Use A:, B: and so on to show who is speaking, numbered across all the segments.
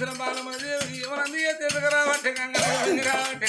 A: చూసిన బాలమదేవి ఎవరంది తెలుగు రావట్టే గంగ రావట్టే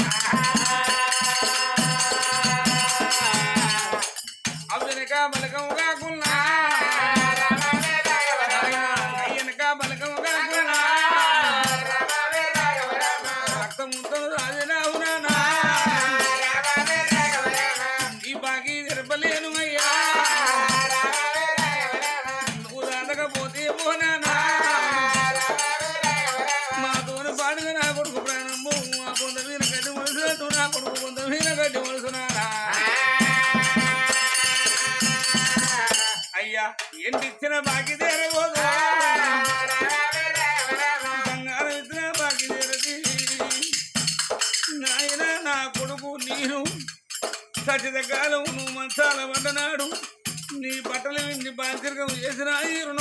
A: సచితకాలం నువ్వు మంచాల పడ్డనాడు నీ బట్టలు నీ బాంచరికం చేసిన ఈ రుణం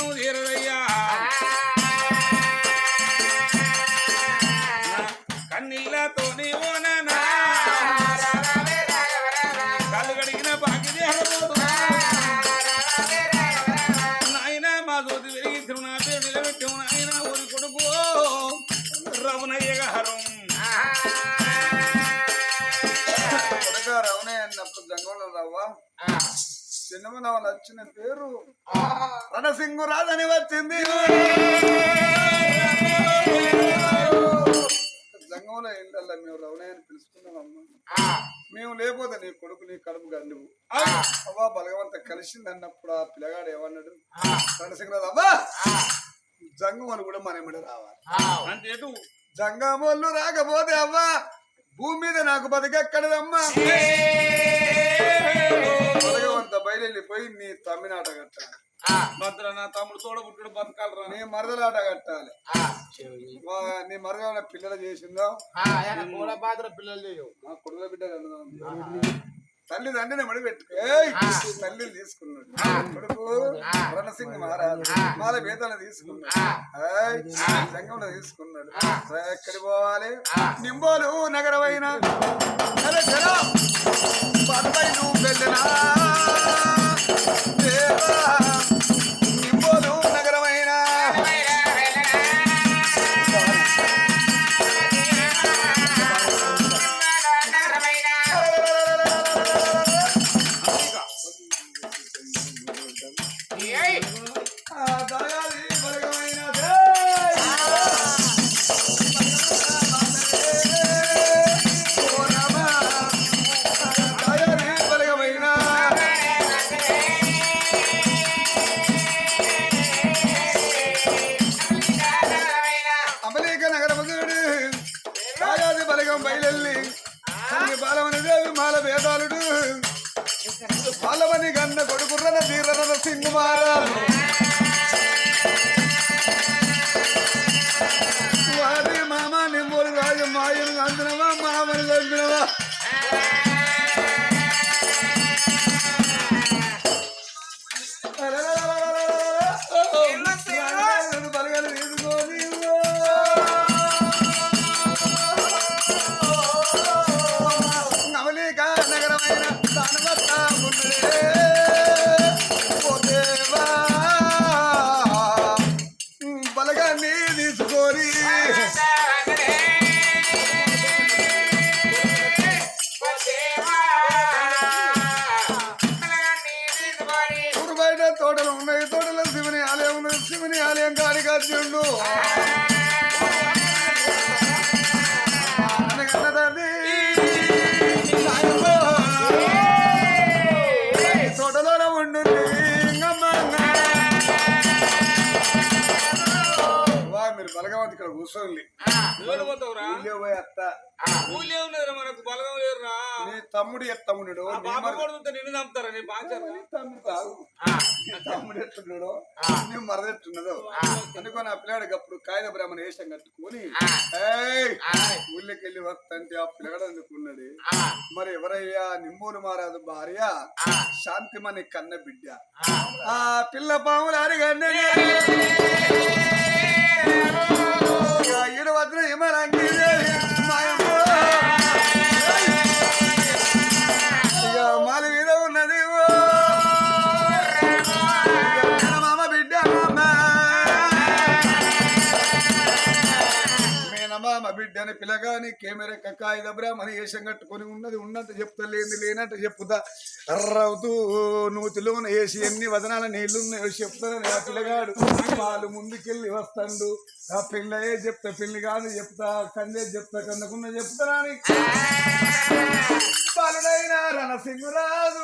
B: రాదని వచ్చింది జంగంలో ఏంటల్లా మేము రవణయ్యని పిలుచుకున్నామమ్మా మేము లేకపోతే నీ కొడుకు నీ కడుపు గండువు. అవ్వా బలగవంత కలిసింది అన్నప్పుడు ఆ పిల్లగాడు ఏమన్నాడు? రణసింగు రాదు అవ్వా జంగమని కూడా మనమిడ రావాలి.
A: అంతేటు
B: జంగమోళ్ళు రాకపోతే అవ్వా భూమి మీద నాకు బతికెక్కడదమ్మా. బలగవంత బయలుపోయి నీ తమ్మినాట కట్టాలి.
A: భద్ర నా తమ్ముడు తోడబుట్టుడు బతకాలరా.
B: నీ మరదలాట కట్టాలి. నీ మరదల పిల్లలు చేసిందో?
C: కూడా పాత్ర పిల్లలు చేయవు
B: మా కొడుకుల బిడ్డ. తల్లి తండ్రిని మడి పెట్టు. ఏయ్! తల్లి తీసుకున్నాడు. కొడుకు రణసింగ్ మహారాజు. మాల వేతన తీసుకున్నాడు. ఏయ్! సంఘంలో తీసుకున్నాడు. ఎక్కడికి పోవాలి? నింబోలు నగరమైన పదవై నువ్వు వెళ్ళినా? బలగం బయలెల్లి బాలమని మాల వేదాలుడు. బాలమని గన్న కొడుకుర్రన తీరన సింగుమారా కూర్చోండి.
A: నువ్వు పోతావురా?
B: ఊళ్ళో పోయి అత్త.
A: ఊళ్ళే ఉన్నదిరా మనకు బలగం లేరురా
B: నీ తమ్ముడు ఎత్తమ్ముడు
A: ఆ నిన్ను చంపుతారా? నీ
B: తమ్ముడు కాదు. నీ తమ్ముడు ఎట్లున్నాడో నీ మరదెట్టున్నదో అనుకో నా పిల్లాడికి అప్పుడు కాగిత బ్రాహ్మణ వేషం కట్టుకొని ఊళ్ళోకి వెళ్ళి వస్తంటే ఆ పిల్లగాడు అనుకున్నాడు మరి ఎవరయ్యా? నిమ్మూరు మారాదు భార్య శాంతిమని కన్న బిడ్డ. ఆ. పిల్ల పాములు అడిగండి இருபத்தி இமரங்கி தேவி బిడ్డని పిల్లగాని కెమెరా కాగిత బ్రాహ్మణ వేషం కట్టుకొని ఉన్నది ఉన్నంత చెప్తా లేని లేనంత చెప్పుతా. రవ్వుతూ నూతిలోన వేసి ఎన్ని వదనాల నీళ్ళున్నాయో చెప్తానని ఆ పిల్లగాడు వాళ్ళు ముందుకెళ్ళి వస్తాడు. ఆ పిల్లయే చెప్తా పెళ్ళి కాదు చెప్తా కందే చెప్తా కన్నకున్న చెప్తానని బాలుడైన రణసింగురాజు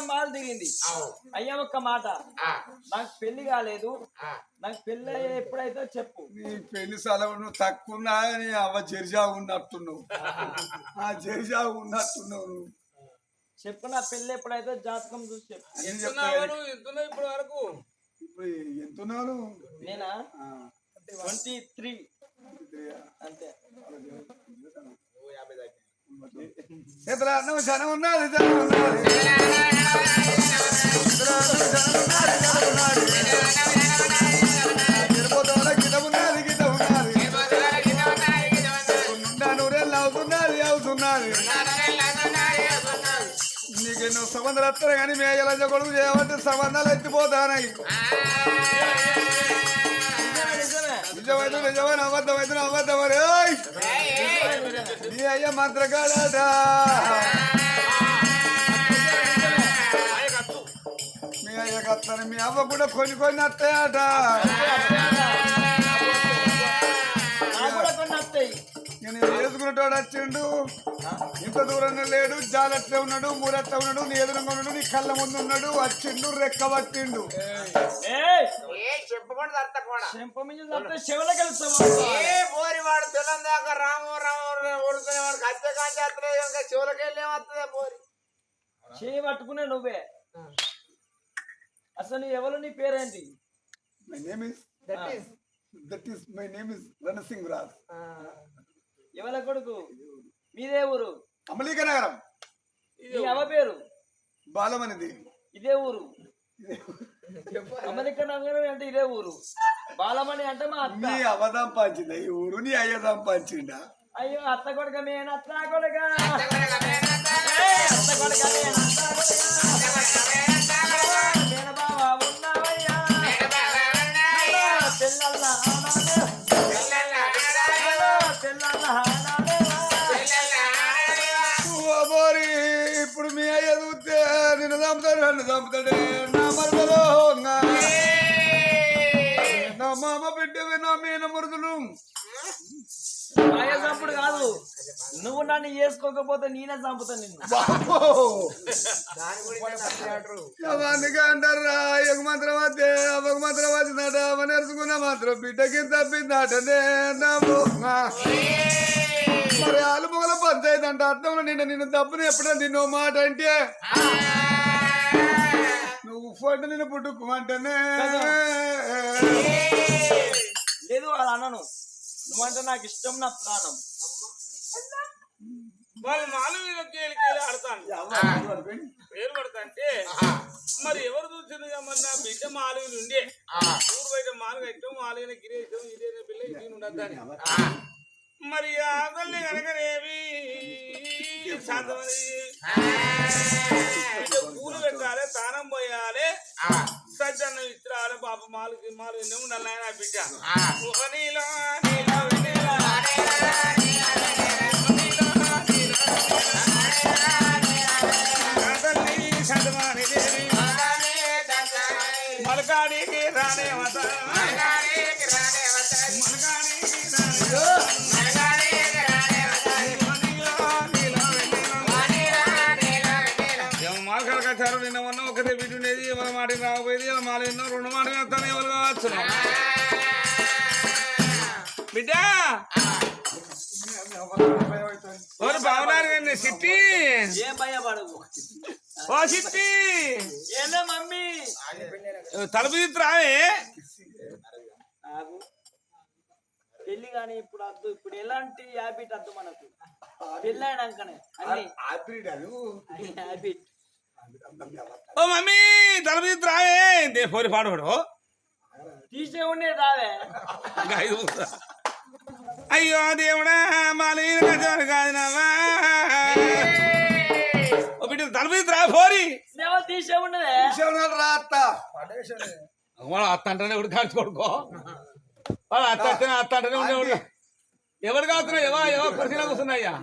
D: మాలు దిగింది అయ్యా ఒక్క మాట. నాకు పెళ్ళి కాలేదు. నాకు పెళ్ళి ఎప్పుడైతే చెప్పు.
B: నీ పెళ్ళి సెలవు నువ్వు తక్కువ నీ అవ్వ జరిజా ఉన్నట్టున్నావు. ఆ. జరిజా ఉన్నట్టున్నావు నువ్వు.
D: చెప్పు నా పెళ్ళి ఎప్పుడైతే జాతకం చూసి చెప్పు.
A: ఎంతున్నావు ఎంతున్నావు ఇప్పటి వరకు?
B: ఇప్పుడు ఎంతున్నాను
D: నేనా? Twenty three. అంతే.
B: ఇతర నువ్వు జనం ఉన్నది జనం ఉన్నది ఇతర నువ్వు జనం ఉన్నది జనం ఉన్నది తిరుపతిలో గిట ఉన్నది గిట ఉన్నది నిండా నూరేళ్ళు అవుతున్నది అవుతున్నది నీకు ఎన్నో సంబంధాలు వస్తారు కానీ మేఘలంజ కొడుకు చేయబట్టి సంబంధాలు ఎత్తిపోతానాయి
D: నిజమే.
B: నిజమైతే నిజమైన? అబద్ధమైతే అబద్ధమని నీ అయ్య మంత్రగాడట. మీ అయ్య కత్తని మీ అవ్వ కూడా కొన్ని కొన్ని వస్తాయట నేను వేసుకునేటోడు వచ్చిండు. ఇంత దూరంలో లేడు జాలట్లే ఉన్నాడు మూరట్లే ఉన్నాడు నీ ఎదురుగా ఉన్నాడు నీ కళ్ళ ముందు ఉన్నాడు వచ్చిండు రెక్క పట్టిండు.
D: చెంప మించి చంపితే చెవులకి వెళ్తావు?
C: ఏ పోరి వాడు తెల్లం దాకా రాము? రాము ఉడుకునే వాడు కచ్చే కాంచేస్తలే ఇంకా చివరికి వెళ్ళి ఏమవుతుందా పోరి
D: చేయి పట్టుకునే నువ్వే. అసలు నీ ఎవరు నీ పేరేంటి?
B: My name is
C: that is
B: my name is Ranasingh Raj
D: ఎవరి కొడుకు? మీదే ఊరు?
B: అమలీక నగరం
D: మీ అవ పేరు?
B: బాలమనిది.
D: ఇదే ఊరు. అమెరికా నగరం అంటే ఇదే ఊరు. బాలమణి అంటే మా అత్త.
B: నీ అవదాం పంచిందా ఈ ఊరు నీ అయ్యదాం పంచిండా
D: అయ్యో అత్త కొడుక మేన అత్త కొడుక? అత్త కొడుక మేన అత్త కొడుక? మేన బావ ఉన్నావయ్యా?
B: ఇప్పుడు మీ అయ్య చూస్తే నిన్ను చంపుతాడు నన్ను చంపుతాడే. నా మరదలో
D: మాయ చంపుడు కాదు నువ్వు నన్ను చేసుకోకపోతే నేనే చంపుతా నిన్ను
C: అంటారు
B: మంత్రం వద్దే అవకు మంత్రం వచ్చిందట నేర్చుకున్న మాత్రం బిడ్డకి తప్పిందటనే. మరి ఆలుమొగల పంచాయతీ అంట అర్థంలో నిన్న నిన్ను తప్పుని ఎప్పుడైనా నిన్ను మాట అంటే నువ్వు ఫోటో నిన్ను పుట్టుకోమంటేనే
D: లేదు అది అనను నువ్వంటే నాకు ఇష్టం నా ప్రాణం.
A: వాళ్ళు మాలు మీద కేలి కేలి ఆడతాను పేరు పడతా అంటే మరి ఎవరు చూసింది మరి నా బిడ్డ మాలు ఉండే ఊరు బయట మాలు పెట్టాం వాళ్ళైన గిరేశం ఇదే పిల్ల ఇది ఉండద్దని మరి ఆ తల్లి కనుకనేవి శాంతమని పూలు పెట్టాలి తానం పోయాలి. సజ్జన్న ఇచ్చాలి పాప మాలు మాలు ఉండాలి ఆయన బిడ్డ మాట రాకపోయేది మాల ఎన్నో రెండు మాటలు వస్తాను ఎవరు కావచ్చు? బిడ్డ! ఎవరు బావనారు కానీ సిట్టి? ఓ సిట్టి!
D: మమ్మీ?
A: తలుపు తీసి రావే
D: ఆగు. పెళ్ళి కానీ ఇప్పుడు అద్దు ఇప్పుడు ఎలాంటి హ్యాబిట్ అద్దు మనకు? పెళ్ళి అయినాకనే. అన్ని. హ్యాబిట్
A: ఓ మమ్మీ తీసి రావే దే పోరి పాడవాడు
D: తీసే ఉండే రావే.
A: అయ్యో దేవుడా మాలీన కచారు కాదునవా ఓ బిడ్డ తీసి రా పోరి
D: తీసే ఉండదే
B: రా అత్త
A: వాడు అత్త అంటేనే ఎవడు కాల్చి కొడుకో వాడు అత్త అంటేనే అత్త అంటేనే ఉండేవాడు ఎవరు కాస్తున్నా ఎవా ఎవో పరిశీలన కూర్చున్నాయ్యా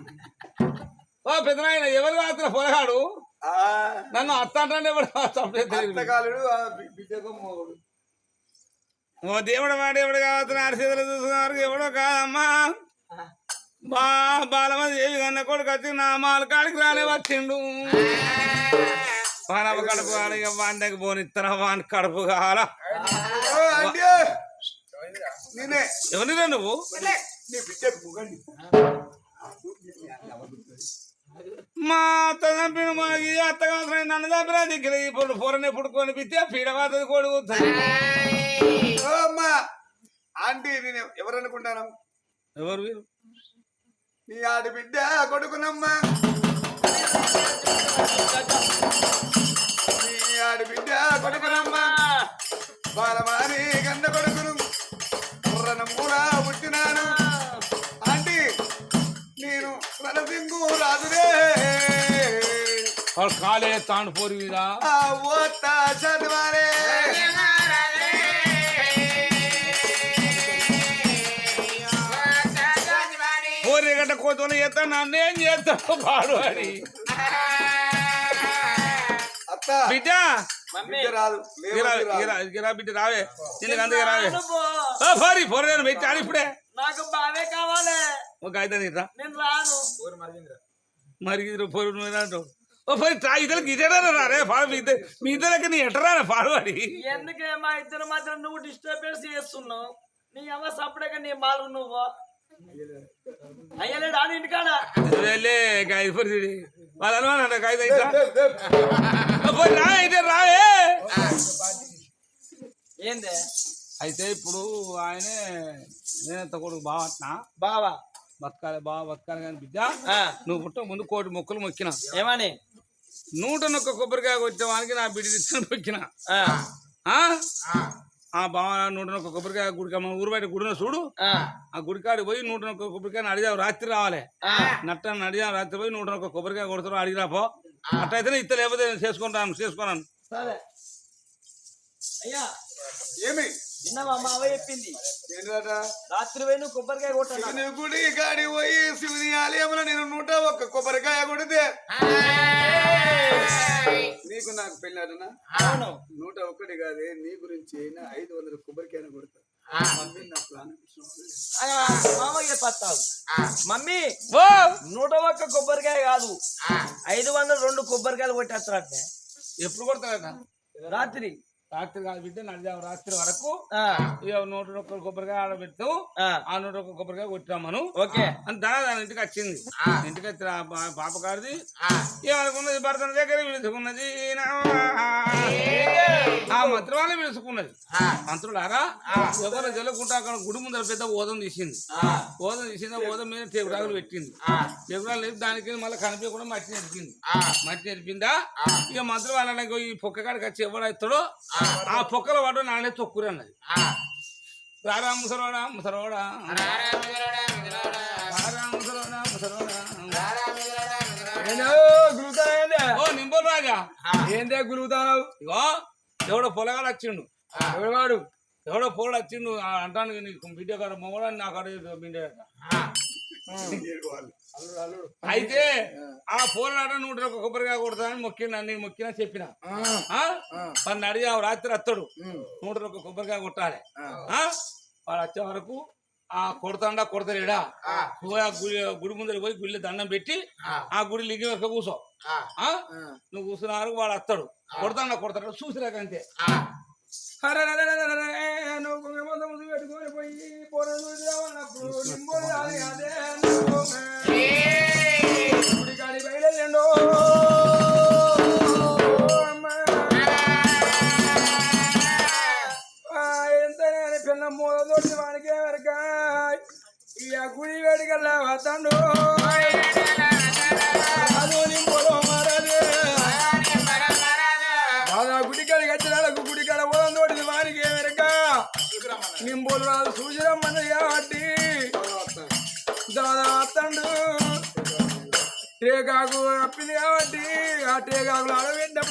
A: ఓ పెద్దనాయన ఎవరు పొరగాడు?
B: ఆ,
A: నన్ను అత్త అంటే చంపలేదు ఓ దేవుడు వాడు ఎవడు కావచ్చు అరిసేదలు చూసుకున్నారు ఎవడో కాదమ్మా. బా బాలమది దేవి కన్న కొడుకు వచ్చి నా మాల కాడికి రానే వచ్చిండు. పానవ కడుపు కావాలి ఇక వాడికి పోనిస్తారా వాని కడుపు
B: నేనే
A: ఎవరిరా నువ్వు? మా అత్త చంపిన మాకి అత్త కావాల్సిన నన్ను చంపిన దిక్కులు. ఇప్పుడు పొరని పుడుకొని పిత్తే పీడవాతది కోడి కూర్చొని
B: ఓ అమ్మా! ఆంటీ నేను ఎవరు అనుకుంటాను?
A: ఎవరు వీరు?
B: నీ ఆడి బిడ్డ కొడుకునమ్మా. నీ ఆడి బిడ్డ కొడుకునమ్మా. బాలమారి గండ కొడుకును. పుట్టినాను రణసింగు రాజురే
A: వాడు కాలే తాను పోరి
B: ఆ ఓత చదివారే.
A: పోరి గంట కోతలు చేస్తా నన్ను ఏం చేస్తాడు పాడు అని.
B: అత్త
A: బిడ్డ!
D: మమ్మీ.
B: బిడ్డ
A: రావే. నీళ్ళకి అందుకే రావే. పోరి పోరి నేను పెట్టాను ఇప్పుడే.
D: నాకు బావే కావాలి.
A: ఒక అయితే నీరా
D: నేను రాను.
A: మరి ఇది పోరు నువ్వు అంటావు. ఓ పోయి ట్రా ఇద్దరికి ఇటరా రే పాడు మీ ఇద్దరు మీ ఇద్దరికి నీ పాడువాడి
D: ఎందుకే మా ఇద్దరు మాత్రం నువ్వు డిస్టర్బెన్స్ చేస్తున్నావు? నీ అమ్మ సపరేట్గా నీ మాలు నువ్వు. అయ్యలేడు ఆడు ఇంటికాడ?
A: వెళ్ళే గాయ పరిస్థితి వాళ్ళ అయితే పోయి రా అయితే రావే
D: ఏందే?
A: అయితే ఇప్పుడు ఆయనే నేనంత కొడుకు బాగా అంటున్నా?
D: బావా.
A: బతకాలి బాగా బతకాలి కానీ బిడ్డ
D: ఆ,
A: నువ్వు పుట్ట ముందు కోటి మొక్కలు మొక్కిన.
D: ఏమని?
A: నూట నొక్క కొబ్బరికాయ వచ్చే వానికి నా బిడ్డ ఇచ్చిన మొక్కిన.
D: ఆ,
A: ఆ? ఆ. బావ నూట నొక్క కొబ్బరికాయ గుడికి మన ఊరు బయట గుడిన చూడు.
D: ఆ,
A: ఆ గుడికాడికి పోయి నూట నొక్క కొబ్బరికాయ అడిగావు రాత్రి రావాలి.
D: ఆ.
A: నట్టని అడిగాం రాత్రి పోయి నూట నొక్క కొబ్బరికాయ కొడతారు అడిగిరా పో అట్లయితేనే ఇత్త లేకపోతే నేను చేసుకుంటాను చేసుకున్నాను.
D: సరే. అయ్యా.
B: ఏమి?
D: విన్నావా మా అవ్వ చెప్పింది? రాత్రి పోయి నువ్వు కొబ్బరికాయ కొట్టాను
B: గుడి కాడి పోయి శివుని ఆలయంలో నేను నూట ఒక్క కొబ్బరికాయ కొడితే. నీకు నాకు పెళ్ళాడనా
D: అవును.
B: నూట ఒక్కటి కాదే నీ గురించి అయినా ఐదు వందల కొబ్బరికాయన కొడతా. మమ్మీ నా ప్రాణం
D: ఆ, మామయ్య పత్తావు. మమ్మీ
A: ఓ!
D: నూట ఒక్క కొబ్బరికాయ కాదు. ఐదు వందలు రెండు కొబ్బరికాయలు కొట్టేస్తారంటే.
A: ఎప్పుడు కొడతాడట
D: రాత్రి.
A: రాత్రి కాదు బిడ్డ నడిచాం రాత్రి వరకు ఇక నూట ఒక్క కొబ్బరికాయ ఆడబెట్టు
D: ఆ,
A: ఆ నూట ఒక్క కొబ్బరికాయ కొట్టామను
D: ఓకే.
A: అని దాని దాని ఇంటికి వచ్చింది. ఇంటికి వచ్చి ఆ పా- పాప గారిది ఏమనుకున్నది భర్తన దగ్గర పిలుచుకున్నది ఆ మంత్రి వాళ్ళని పిలుచుకున్నది మంత్రులారా ఎవరు జల్లుకుంటా అక్కడ గుడి ముందర పెద్ద ఓదం తీసింది. ఓదం తీసింది ఓదం మీద టేబురాకులు పెట్టింది. టేబురాలు లేపి దానికి మళ్ళీ కనిపించకుండా మట్టి నెరిపింది. మట్టి నెరిపిందా? ఇక మంత్రి వాళ్ళకి ఈ పొక్క కాడికి వచ్చి ఎవడైతాడో ఆ. పొక్కల వాడు నానే తొక్కురు అన్నది. రారా
E: గులుగుతానా ఏందే?
A: ఓ నింబోలు రాజా.
E: ఏందే గులుగుతానావు
A: ఇగో ఎవడో పొలగాడు వచ్చిండు.
E: ఎవడు వాడు
A: ఎవడో పోడు వచ్చిండు అంటాను నీకు బిడ్డ కాడ మొగడని నాకు అడిగి బిడ్డ అయితే ఆ. పోరాట నూట కొబ్బరిగా కొడతానని మొక్కిన నేను మొక్కినా చెప్పిన. ఆ? వాడిని అడిగి ఆ రాత్రి అత్తడు. నూట ఒక కొబ్బరికాయ కొట్టాలి. ఆ? వాడు వచ్చే వరకు ఆ కొడతాడా కొడతలేడా? పోయి ఆ గుడి గుడి ముందర పోయి గుడిలో దండం పెట్టి ఆ. గుడి లింగి వెనక కూర్చో ఆ? నువ్వు కూర్చున్న వరకు వాడు వస్తాడు కొడతాడా కొడతాడు చూసిరాక
E: పెట్టుకొని పోయి పొలం చూసావన్నప్పుడు అదే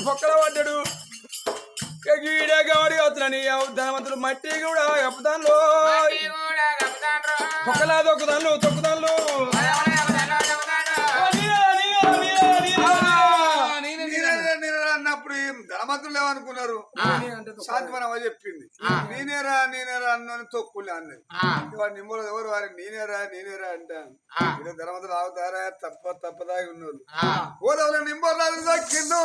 E: పొక్కల పడ్డాడు. గీడే కాబట్టి అవుతున్నాను ధనవంతులు మట్టి కూడా అప్పుదాన్లో పొక్కలా తొక్కుదాన్లు తొక్కుదాన్లు
B: లేవనుకున్నారు శాంతిమనవ చెప్పింది. నేనేరా నేనేరా అన్నని తొక్కులే అన్నది. వాడు నిమ్మలు ఎవరు వారి? నేనేరా నేనేరా అంటాను ఇలా ధనవంతులు ఆగుతారా తప్ప తప్పదాగి ఉన్నారు ఓదవల నిమ్మలు దక్కిందో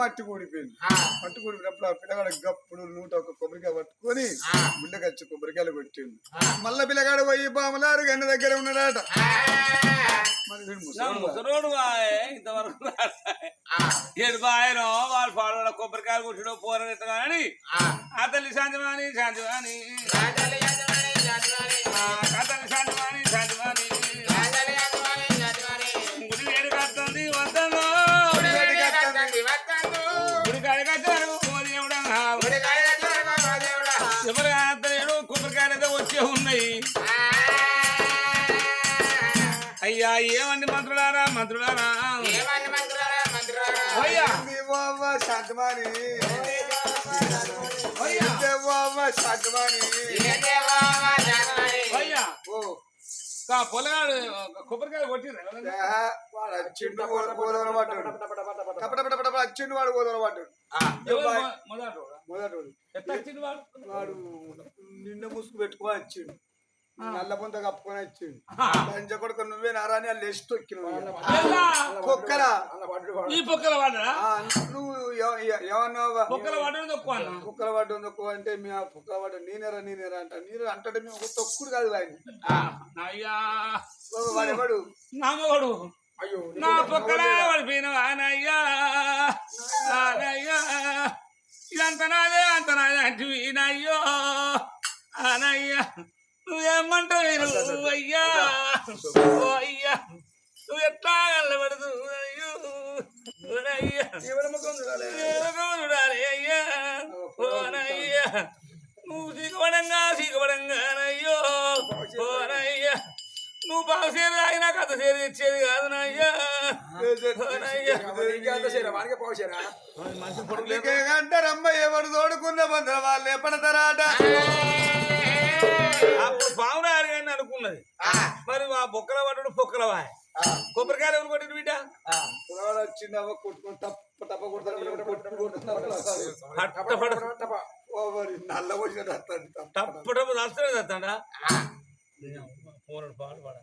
B: మట్టి కూడిపోయింది. మట్టి కూడిపోయినప్పుడు ఆ పిల్లగాడు గప్పుడు నూట ఒక కొబ్బరికాయ పట్టుకొని గుండెకచ్చి కొబ్బరికాయలు పెట్టిండు మళ్ళా పిల్లగాడు పోయి బామలారు గంట దగ్గర ఉన్నాడట.
A: బాయనో వాళ్ళు పాడోడ కొబ్బరికాయలు కొట్టిడో పోరనెత్త కానీ ఆ. తల్లి శాంతివాణి శాంతివాణి. కథలు శాంతివాణి శాంతివాణి. పొలగాడు కొబ్బరికాయ
B: వాడు అచ్చిండు టపటపటపట అచ్చిండు? మొదటి
A: వాడు?
B: నిండ ముసుగు పెట్టుకొని వచ్చిండు నల్ల పొంత కప్పుకొని వచ్చిండు. లంచ కొడుకు నువ్వే నారాని వాళ్ళు లేచి తొక్కినవు
A: ఎలా?
B: కుక్కరా
A: ఈ పొక్కల వాడరా
B: ఆ, నువ్వు ఏమన్నావా కుక్కల పడ్డ తక్కువ అంటే మీ ఆ కుక్కల పడ్డ నేనేరా నేనేరా అంట. నీరు అంటే మేము ఒక తొక్కుడు కాదు ఆయన
A: అయ్యా.
B: వాడెవడు
A: నామగడు నా పొక్కల పడిపోయిన ఆనయ్యా ఆనయ్యా ఇదంత నాదే అంత నాదే అంటే అయ్యో. ఆనయ్యా నువ్వేమంటావు నువ్వు అయ్యా అయ్యా నువ్వు ఎట్లా వెళ్ళబడదు అయ్యో. ఓనయ్యా. చూడాలి. అయ్యా. ఓనయ్యా. నువ్వు సీకపడంగా సీకపడంగానయ్యో ఓనయ్యా. నువ్వు బాగా సేరు తాగినా కథ సేరు తెచ్చేది కాదు నయ్యా. ఓనయ్యా.
B: అంటారమ్మ ఎవడు తోడుకున్న బంధుల వాళ్ళు ఎప్పడతారాట
A: అప్పుడు పావున అడిగాని అనుకున్నది. మరి ఆ బొక్కల పడ్డాడు పొక్కల వాయ్ కొబ్బరికాయలు ఎవరు కొట్టిన బిడ్డ?
B: కొట్టుకొని తప్ప తప్ప కొడుతున్నాడు మరి నల్ల
A: పాడు పాడ.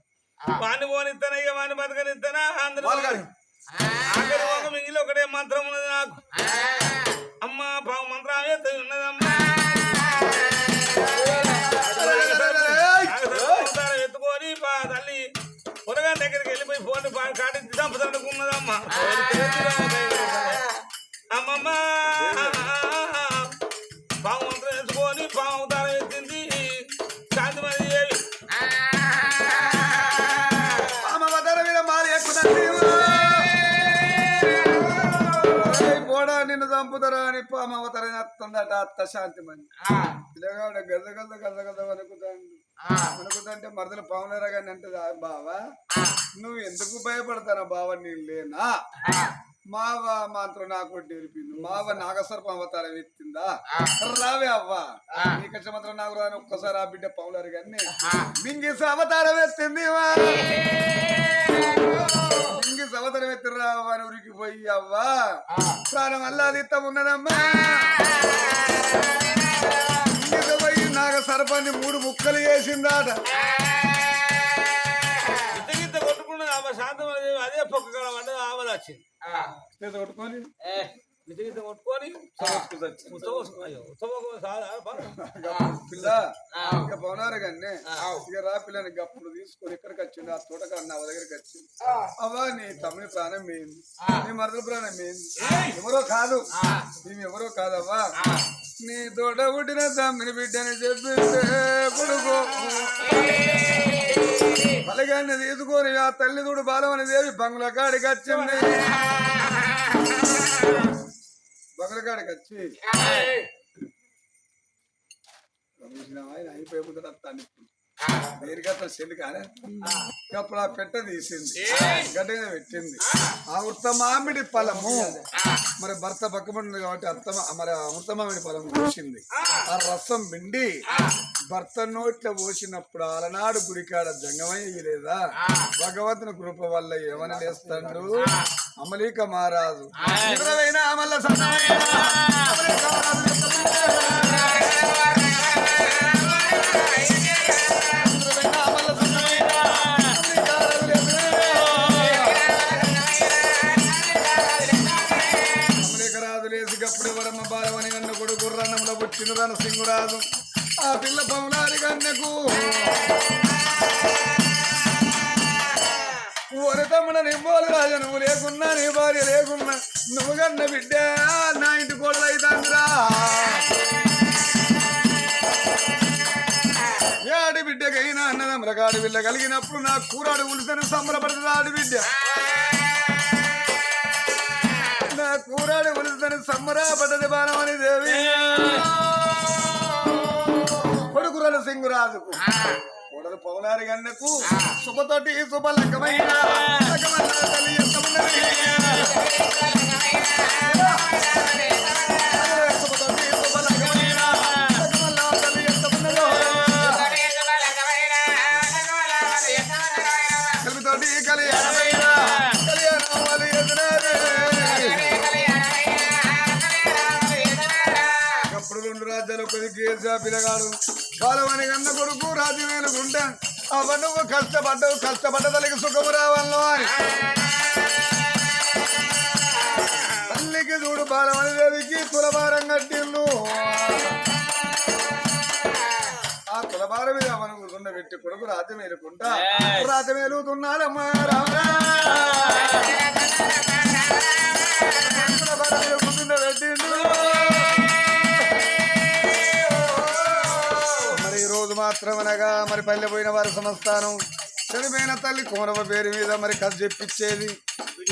A: వాణ్ణి వాణ్ణి బతకనిస్తానా అందరూ. ఆఖరి ఒక మిగిలి ఒకటే మంత్రం ఉన్నది నాకు. అమ్మ పావు మంత్రం ఉన్నదమ్మా తల్లి పొరగా దగ్గరికి వెళ్ళిపోయి ఫోన్ కాటి చంపుతానుకున్నదమ్మా అమ్మమ్మ. పావు మంత్రం ఎత్తుకొని పావు అవతారం ఎత్తింది.
B: మీద మారి నిన్ను చంపుతారా అని పామ అవతరని వస్తుండ వచ్చిందట అత్త శాంతి మంది పిల్లగాడు గద గద గద గద వణుకుతాడు వణుకుతుంటే మరదలు పవనరా కానీ అంటే బావా నువ్వు ఎందుకు భయపడతానా బావ నేను లేనా? మావ మాత్రం నాకు నేర్పింది మావ నాగసర్పం అవతారం ఎత్తిందా? రావే అవ్వ. నీ కచ్చ మాత్రం నాకు రాని ఒక్కసారి ఆ బిడ్డ పౌలరు కానీ మింగిస్ అవతారం ఎత్తింది. మింగిస్ అవతారం ఎత్తి రావా అని ఉరికి పోయి అవ్వా. ప్రాణం అల్లాదిత్తం ఉన్నదమ్మా. మింగిస్ పోయి నాగ సర్పాన్ని మూడు ముక్కలు చేసిందాట.
A: ఆమె శాంతం అనేది అదే పొక్క ఆమె వచ్చింది.
B: చేత కొట్టుకొని.
A: ఇంత గింత కొట్టుకొని ఉత్తమ అయ్యో ఉత్తమ సాదా
B: పిల్ల ఇక పవనారు కానీ ఇక రా పిల్లని గప్పుడు తీసుకొని ఇక్కడికి వచ్చింది? ఆ తోట కన్నా నా దగ్గరికి వచ్చింది. అవ్వా నీ తమ్ముని ప్రాణం మేంది. నీ మరదల ప్రాణం మేంది. ఎవరో కాదు. మేము ఎవరో కాదవ్వా. నీ తోట పుట్టిన తమ్మిని బిడ్డని చెప్పిందే కొడుకు పలగాన్ని తీసుకొని ఆ తల్లి తోడు బాలమని దేవి బంగుల కాడికి వచ్చింది బంగుల కాడికి వచ్చి అయిపోయి ముందర చెల్లి కానీ అప్పుడు ఆ పెట్ట తీసింది. గడ్డగా పెట్టింది. ఆ. ఉత్తమామిడి ఫలము మరి భర్త పక్కబడింది కాబట్టి అత్తమ మరి ఆ ఉత్తమామిడి ఫలము పోసింది ఆ. రసం పిండి భర్త నోట్ల పోసినప్పుడు అలనాడు గుడికాడ జంగమయ్య లేదా భగవంతుని కృప వల్ల ఏమని లేస్తాడు అమలీక మారాదు ఎవరైనా కొడుకు రణంలో పుట్టిన రణసింగురాజు ఆ పిల్ల పౌలారి గన్నకు ఒరే తమ్ముడ నింబోలు రాజా నువ్వు లేకున్నా నీ భార్య లేకున్నా నువ్వు కన్న బిడ్డ నా ఇంటి కోడలు అవుతాందిరా ఆడి బిడ్డకైనా అన్నదమ్ముల కాడి బిడ్డ కలిగినప్పుడు నా కూరాడు ఉలిసని సంబరపడుతుంది బిడ్డ. కూరాడు ఉలిసని సంబరపడ్డది బాణమని దేవి. కొడుకురల సింగురాజుకు. కోడలు పౌనారి గన్నకు. శుభతోటి శుభ లగ్గమైన బాలవాని కన్న కొడుకు రాజు వేలుకుంటా అవ నువ్వు కష్టపడ్డావు కష్టపడ్డ తల్లికి సుఖము రావాలో అని తల్లికి చూడు బాలవాని దేవికి తులభారం కట్టిల్లు ఆ తులభారం మీద అవను కూర్చున్న వ్యక్తి కొడుకు రాజ్యం వేలుతున్నాడమ్మా రామరా. ఈ మరి పల్లె పోయిన వారి సంస్థానం చనిపోయిన తల్లి కోనవ పేరు మీద మరి కథ చెప్పించేది.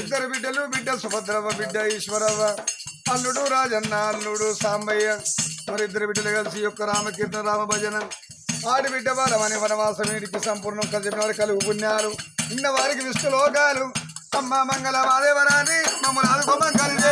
B: ఇద్దరు బిడ్డలు బిడ్డ సుభద్రవ బిడ్డ ఈశ్వరవ అల్లుడు రాజన్న అల్లుడు సాంబయ్య మరి ఇద్దరు బిడ్డలు కలిసి యొక్క రామకీర్తన రామ భజన ఆడి బిడ్డ వారమని వనవాసం వీడికి సంపూర్ణం కథ చెప్పిన వారు కలుగు పుణ్యాలు. ఇన్న వారికి విష్ణులోకాలు. అమ్మ మంగళ వాదేవరాని మమ్మల్ని ఆదుకోమని కలిసి